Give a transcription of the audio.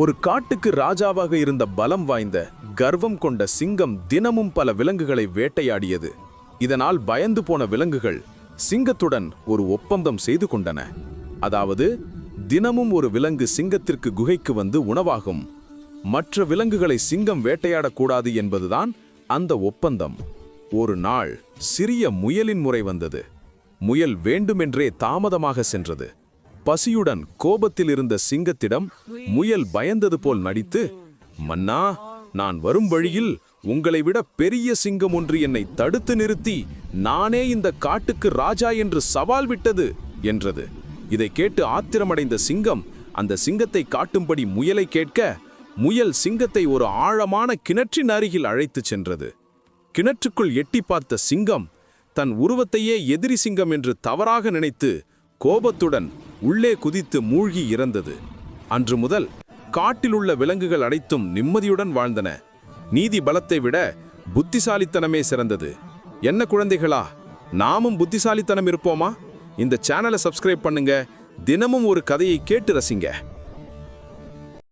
ஒரு காட்டுக்கு ராஜாவாக இருந்த பலம் வாய்ந்த கர்வம் கொண்ட சிங்கம் தினமும் பல விலங்குகளை வேட்டையாடியது. இதனால் பயந்து போன விலங்குகள் சிங்கத்துடன் ஒரு ஒப்பந்தம் செய்து கொண்டன. அதாவது தினமும் ஒரு விலங்கு சிங்கத்திற்கு குகைக்கு வந்து உணவாகும். மற்ற விலங்குகளை சிங்கம் வேட்டையாடக்கூடாது என்பதுதான் அந்த ஒப்பந்தம். ஒரு நாள் சிறிய முயலின் முறை வந்தது. முயல் வேண்டுமென்றே தாமதமாக சென்றது. பசியுடன் கோபத்தில் இருந்த சிங்கத்திடம் முயல் பயந்தது போல் நடித்து மன்னா நான் வரும் வழியில் உங்களை விட பெரிய சிங்கம் ஒன்று என்னை தடுத்து நிறுத்தி நானே இந்த காட்டுக்கு ராஜா என்று சவால் விட்டது என்றது. இதை கேட்டு ஆத்திரமடைந்த சிங்கம் அந்த சிங்கத்தை காட்டும்படி முயலை கேட்க முயல் சிங்கத்தை ஒரு ஆழமான கிணற்றின் அருகில் அழைத்துச் சென்றது. கிணற்றுக்குள் எட்டி பார்த்த சிங்கம் தன் உருவத்தையே எதிரி சிங்கம் என்று தவறாக நினைத்து கோபத்துடன் உள்ளே குதித்து மூழ்கி இறந்தது. அன்று முதல் காட்டிலுள்ள விலங்குகள் அனைத்தும் நிம்மதியுடன் வாழ்ந்தன. நீதி பலத்தை விட புத்திசாலித்தனமே சிறந்தது. என்ன குழந்தைகளா நாமும் புத்திசாலித்தனம் இருப்போமா? இந்த சேனலை சப்ஸ்கிரைப் பண்ணுங்க. தினமும் ஒரு கதையை கேட்டு ரசிங்க.